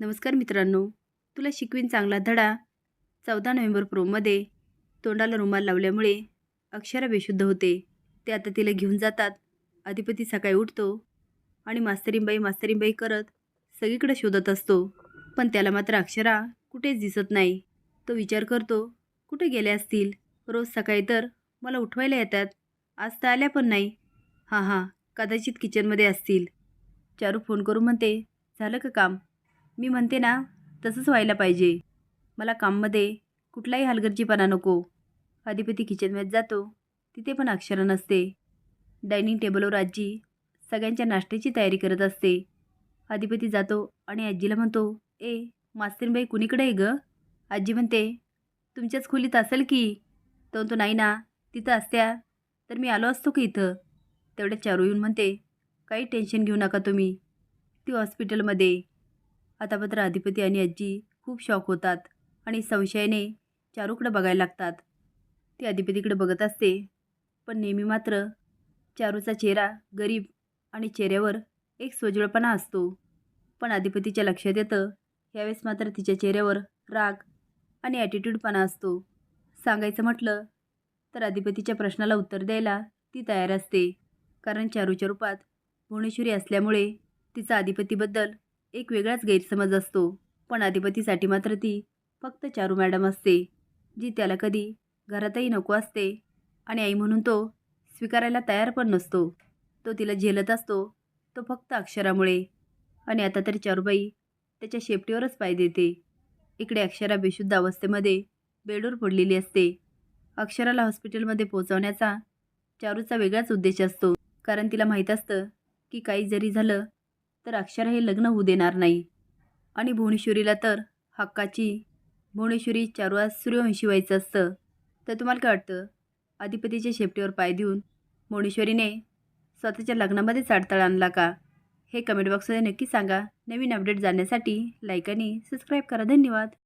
नमस्कार मित्रांनो तुला शिकवीन चांगला धडा. चौदा नोव्हेंबर प्रोमध्ये तोंडाला रुमाल लावल्यामुळे अक्षरा बेशुद्ध होते. ते आता तिला घेऊन जातात. अधिपती सकाळी उठतो आणि मास्तरींबाई मास्तरींबाई करत सगळीकडे शोधत असतो. पण त्याला मात्र अक्षरा कुठेच दिसत नाही. तो विचार करतो कुठे गेले असतील? रोज सकाळी तर मला उठवायला येतात. आज तर आल्या पण नाही. हां हां कदाचित किचनमध्ये असतील. चारू फोन करून म्हणते झालं का काम? मी म्हणते ना तसंच व्हायला पाहिजे. मला काममध्ये कुठलाही हलगर्जीपणा नको. अधिपती किचनमध्ये जातो. तिथे पण अक्षरा नसते. डायनिंग टेबलवर आजी सगळ्यांच्या नाश्त्याची तयारी करत असते. अधिपती जातो आणि आजीला म्हणतो ए मास्तरीनबाई कुणीकडे आहे गं? आजी म्हणते तुमच्याच खोलीत असेल की? तो तो नाही ना तिथं असत्या. तर मी आलो असतो की इथं. तेवढ्या चारू येऊन म्हणते काही टेन्शन घेऊ नका तुम्ही. ती हॉस्पिटलमध्ये आता मात्र अधिपती आणि आजी खूप शॉक होतात आणि संशयाने चारूकडे बघायला लागतात. ती अधिपतीकडे बघत असते पण नेहमी मात्र चारूचा चेहरा गरीब आणि चेहऱ्यावर एक सोजळपणा असतो. पण अधिपतीच्या लक्षात येतं यावेळेस मात्र तिच्या चेहऱ्यावर राग आणि ॲटिट्यूडपणा असतो. सांगायचं म्हटलं तर अधिपतीच्या प्रश्नाला उत्तर द्यायला ती तयार असते. कारण चारूच्या रूपात भुवनेश्वरी असल्यामुळे तिचा अधिपतीबद्दल एक वेगळाच गैरसमज असतो. पण अधिपतीसाठी मात्र ती फक्त चारू मॅडम असते जी त्याला कधी घरातही नको असते. आणि आई म्हणून तो स्वीकारायला तयार पण नसतो. तो तिला झेलत असतो तो फक्त अक्षरामुळे. आणि आता तरी चारूबाई त्याच्या शेपटीवरच पाय देते. इकडे अक्षरा बेशुद्ध अवस्थेमध्ये बेडवर पडलेली असते. अक्षराला हॉस्पिटलमध्ये पोहोचवण्याचा चारूचा वेगळाच उद्देश असतो. कारण तिला माहीत असतं की काही जरी झालं तर अक्षरा हे लग्न होऊ देणार नाही. आणि भुवनेश्वरीला तर हक्काची भुवनेश्वरी चारुआ सूर्यवंशी व्हायचं असतं. तर तुम्हाला काय वाटतं? अधिपतीच्या शेपटीवर पाय देऊन भुवनेश्वरीने स्वतःच्या लग्नामध्येच अडथळा आणला का? हे कमेंट बॉक्समध्ये नक्की सांगा. नवीन अपडेट जाण्यासाठी लाईक आणि सबस्क्राईब करा. धन्यवाद.